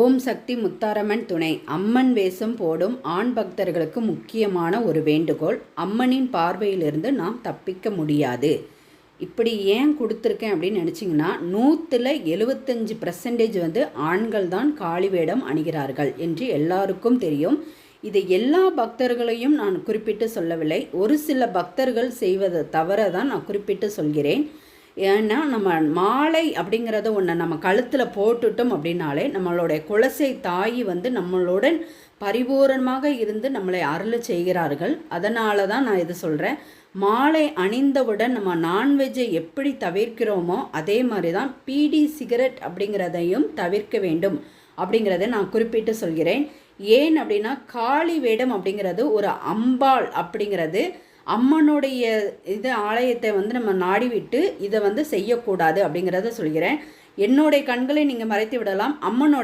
ஓம் சக்தி முத்தாரம்மன் துணை. அம்மன் வேஷம் போடும் ஆண் பக்தர்களுக்கு முக்கியமான ஒரு வேண்டுகோள். அம்மனின் பார்வையிலிருந்து நாம் தப்பிக்க முடியாது. இப்படி ஏன் கொடுத்துருக்கேன் அப்படின்னு நினச்சிங்கன்னா நூற்றில் எழுபத்தஞ்சு பர்சன்டேஜ் வந்து ஆண்கள் தான் காளி வேடம் அணிகிறார்கள் என்று எல்லாருக்கும் தெரியும். இதை எல்லா பக்தர்களையும் நான் குறிப்பிட்டு சொல்லவில்லை. ஒரு சில பக்தர்கள் செய்வதை தவற தான் நான் குறிப்பிட்டு சொல்கிறேன். ஏன்னா நம்ம மாலை அப்படிங்கிறத ஒன்று நம்ம கழுத்தில் போட்டுட்டோம் அப்படின்னாலே நம்மளுடைய குலசை தாய் வந்து நம்மளுடன் பரிபூரணமாக இருந்து நம்மளை அருள் செய்கிறார்கள். அதனால தான் நான் இது சொல்கிறேன் மாலை அணிந்தவுடன் நம்ம நான்வெஜ்ஜை எப்படி தவிர்க்கிறோமோ அதே மாதிரி தான் பீடி சிகரெட் அப்படிங்கிறதையும் தவிர்க்க வேண்டும் அப்படிங்கிறத நான் குறிப்பிட்டு சொல்கிறேன். ஏன் அப்படின்னா காளி வேடம் அப்படிங்கிறது ஒரு அம்பாள் அப்படிங்கிறது அம்மனுடைய இது ஆலயத்தை வந்து நம்ம நாடிவிட்டு இதை வந்து செய்யக்கூடாது அப்படிங்கிறத சொல்கிறேன். என்னுடைய கண்களை நீங்கள் மறைத்து விடலாம். அம்மனோட